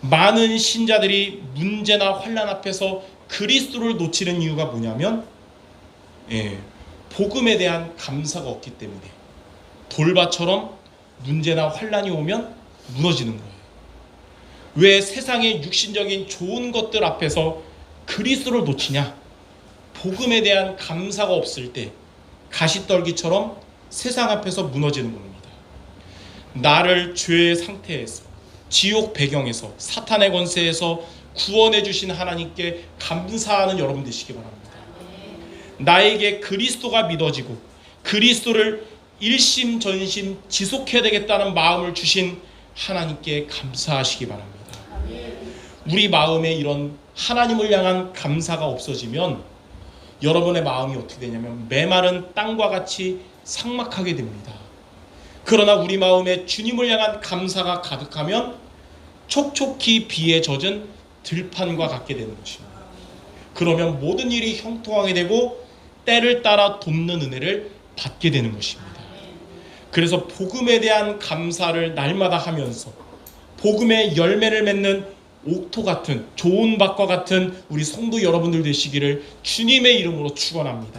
많은 신자들이 문제나 환란 앞에서 그리스도를 놓치는 이유가 뭐냐면 예, 복음에 대한 감사가 없기 때문에 돌밭처럼 문제나 환란이 오면 무너지는 거예요. 왜 세상의 육신적인 좋은 것들 앞에서 그리스도를 놓치냐? 복음에 대한 감사가 없을 때 가시떨기처럼 세상 앞에서 무너지는 겁니다. 나를 죄의 상태에서 지옥 배경에서 사탄의 권세에서 구원해 주신 하나님께 감사하는 여러분 되시기 바랍니다. 나에게 그리스도가 믿어지고 그리스도를 일심전심 지속해야 되겠다는 마음을 주신 하나님께 감사하시기 바랍니다. 우리 마음에 이런 하나님을 향한 감사가 없어지면 여러분의 마음이 어떻게 되냐면 메마른 땅과 같이 삭막하게 됩니다. 그러나 우리 마음에 주님을 향한 감사가 가득하면 촉촉히 비에 젖은 들판과 같게 되는 것입니다. 그러면 모든 일이 형통하게 되고 때를 따라 돕는 은혜를 받게 되는 것입니다. 그래서 복음에 대한 감사를 날마다 하면서 복음의 열매를 맺는 옥토 같은 좋은 밭과 같은 우리 성도 여러분들 되시기를 주님의 이름으로 축원합니다.